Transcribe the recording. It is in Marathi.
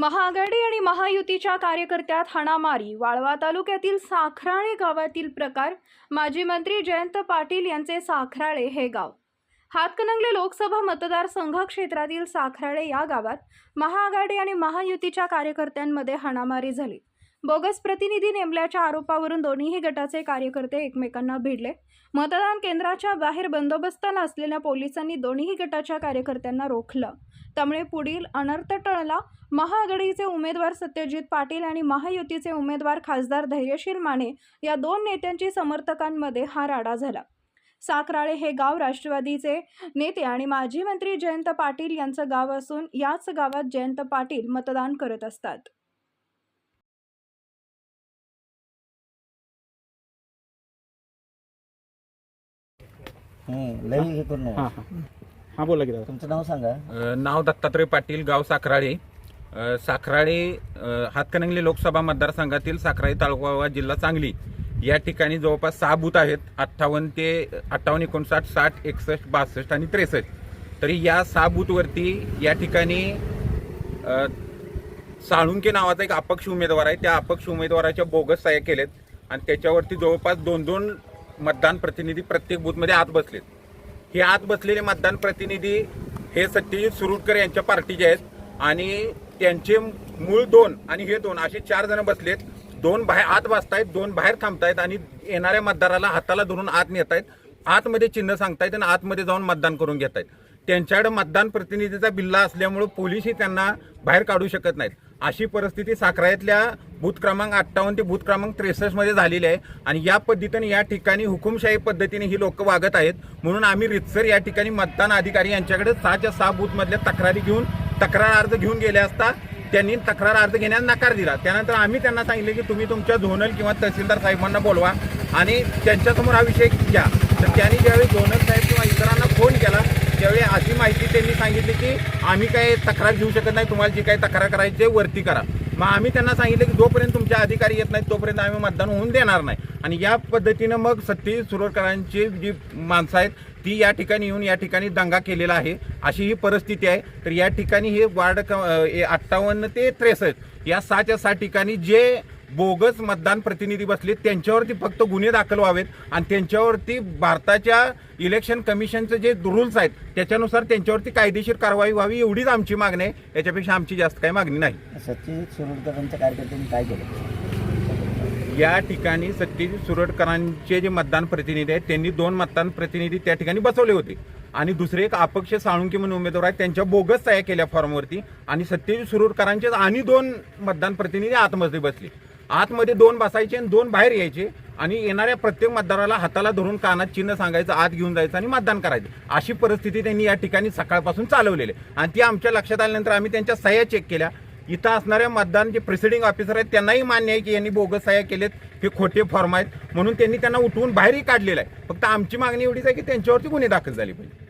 महाआघाडी आणि महायुतीच्या कार्यकर्त्यात हाणामारी वाळवा तालुक्यातील साखराळे गावातील प्रकार माजी मंत्री जयंत पाटील यांचे साखराळे हे गाव. हातकणंगले लोकसभा मतदारसंघ क्षेत्रातील साखराळे या गावात महाआघाडी आणि महायुतीच्या कार्यकर्त्यांमध्ये हाणामारी झाली. बोगस प्रतिनिधी नेमल्याच्या आरोपावरून दोन्हीही गटाचे कार्यकर्ते एकमेकांना भिडले. मतदान केंद्राच्या बाहेर बंदोबस्ताला असलेल्या पोलिसांनी दोन्ही गटाच्या कार्यकर्त्यांना रोखलं. त्यामुळे पुढील अनर्थ टळला महाआघाडीचे उमेदवार सत्यजित पाटील आणि महायुतीचे उमेदवार खासदार धैर्यशील माने या दोन नेत्यांची समर्थकांमध्ये हा राडा झाला. साकराळे हे गाव राष्ट्रवादीचे नेते आणि माजी मंत्री जयंत पाटील यांचं गाव असून याच गावात जयंत पाटील मतदान करत असतात. लई हे करू नका. हां हां. हां बोला की दादा. तुमचं नाव सांगा. अ, नाव दत्तात्रय पाटील गाव साखराळे. अ, साखराळे अ, हातकणंगले लोकसभा मतदारसंघातील साखराळे तालुका जिल्हा सांगली. या ठिकाणी जवळपास सहा बूथ आहेत. अठ्ठावन्न ते अठ्ठावन्न एकोणसाठ साठ एकसष्ट बासष्ट आणि त्रेसष्ट. तरी या सहा बूथवरती या ठिकाणी अ, साळुंके नावाचा एक अपक्ष उमेदवार आहे. त्या अपक्ष उमेदवाराच्या बोगस सह्या केलेत. आणि त्याच्यावरती जवळपास दोन दोन मतदान प्रतिनिधी प्रत्येक बूथमध्ये आत बसलेत. हे आत बसलेले मतदान प्रतिनिधी हे सत्यजित सुरुटकर यांच्या पार्टीचे आहेत आणि त्यांचे मूळ दोन आणि हे दोन असे चार जण बसलेत. दोन बाहेर आत वाचतायत दोन बाहेर थांबतायत आणि येणाऱ्या मतदाराला हाताला धरून आत नेतायत. आतमध्ये चिन्ह सांगतायत आणि आतमध्ये जाऊन मतदान करून घेतायत. त्यांच्याकडे मतदान प्रतिनिधीचा बिल्ला असल्यामुळं पोलीसही त्यांना बाहेर काढू शकत नाहीत. अशी परिस्थिती साखरायतल्या बूथ क्रमांक अठ्ठावन्न ते बूथ क्रमांक त्रेसष्टमध्ये झालेली आहे. आणि या पद्धतीने या ठिकाणी हुकुमशाही पद्धतीने ही लोक वागत आहेत. म्हणून आम्ही रितसर या ठिकाणी मतदान अधिकारी यांच्याकडे सहाच्या सहा बूथमधल्या तक्रारी घेऊन तक्रार अर्ज घेऊन गेले असता त्यांनी तक्रार अर्ज घेण्यास नकार दिला. त्यानंतर आम्ही त्यांना सांगितले की तुम्ही तुमच्या झोनल किंवा तहसीलदार साहेबांना बोलवा आणि त्यांच्यासमोर हा विषय घ्या. तर त्यांनी ज्यावेळी झोनल साहेब किंवा इतरांना फोन केला त्यावेळी अशी माहिती त्यांनी सांगितली की आम्ही काय तक्रार घेऊ शकत नाही तुम्हाला जी काही तक्रार करायची वरती करा. मग आम्ही त्यांना सांगितलं की जोपर्यंत तुमचे अधिकारी येत नाहीत तोपर्यंत आम्ही मतदान होऊन देणार नाही. आणि या पद्धतीनं मग सत्यजित सुरवरकरांची जी माणसं आहेत ती या ठिकाणी येऊन या ठिकाणी दंगा केलेला आहे. अशी ही परिस्थिती आहे. तर या ठिकाणी हे वार्ड अठ्ठावन्न ते त्रेसष्ट या सहाच्या सहा ठिकाणी जे बोगस मतदान प्रतिनिधी बसले त्यांच्यावरती फक्त गुन्हे दाखल व्हावेत आणि त्यांच्यावरती भारताच्या इलेक्शन कमिशनचे जे रूल्स आहेत त्याच्यानुसार त्यांच्यावरती कायदेशीर कारवाई व्हावी एवढीच आमची मागणी आहे. याच्यापेक्षा आमची जास्त काही मागणी नाही. सत्यजित सुरडकरांच्या कार्यकर्त्यांनी काय केलं? या ठिकाणी सत्यजित सुरटकरांचे जे मतदान प्रतिनिधी आहेत त्यांनी दोन मतदान प्रतिनिधी त्या ठिकाणी बसवले होते. आणि दुसरे एक अपक्ष साळुंकी म्हणून उमेदवार आहेत त्यांच्या बोगस सह्या केल्या फॉर्मवरती आणि सत्यजित सुरटकरांचे आणि दोन मतदान प्रतिनिधी आतमध्ये बसले. आतमध्ये दोन बसायचे आणि दोन बाहेर यायचे आणि येणाऱ्या प्रत्येक मतदाराला हाताला धरून कानात चिन्ह सांगायचं आत घेऊन जायचं आणि मतदान करायचं. अशी परिस्थिती त्यांनी या ठिकाणी सकाळपासून चालवलेली आहे. आणि ती आमच्या लक्षात आल्यानंतर आम्ही त्यांच्या सह्या चेक केल्या. इथं असणाऱ्या मतदान जे प्रिसिडिंग ऑफिसर आहेत त्यांनाही मान्य आहे की यांनी बोगस सह्या केलेत. हे खोटे फॉर्म आहेत. म्हणून त्यांनी त्यांना उठवून बाहेरही काढलेलं आहे. फक्त आमची मागणी एवढीच आहे की त्यांच्यावरती गुन्हे दाखल झाले पाहिजे.